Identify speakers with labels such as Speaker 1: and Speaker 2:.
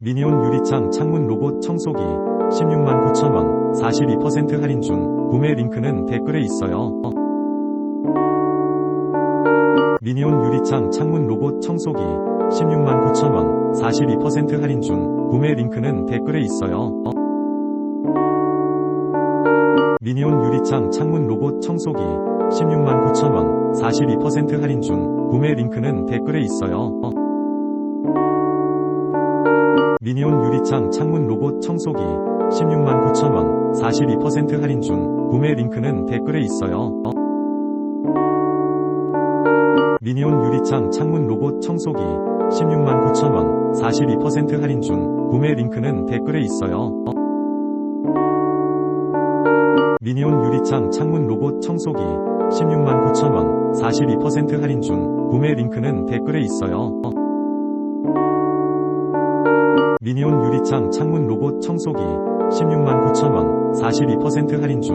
Speaker 1: 미니온 유리창 창문 로봇 청소기 16만 9천원 42% 할인 중 구매 링크는 댓글에 있어요. 미니온 유리창 창문 로봇 청소기 16만 9천원 42% 할인 중 구매 링크는 댓글에 있어요. 미니온 유리창 창문 로봇 청소기 16만 9천원 42% 할인 중 구매 링크는 댓글에 있어요. 미니온 유리창 창문 로봇 청소기 16만 9천원 42% 할인 중 구매 링크는 댓글에 있어요. 미니온 유리창 창문 로봇 청소기 16만 9천원 42% 할인 중 구매 링크는 댓글에 있어요. 미니온 유리창 창문 로봇 청소기 16만 9천원 42% 할인 중 구매 링크는 댓글에 있어요. 미니온 유리창 창문 로봇 청소기 16만 9천원 42% 할인 중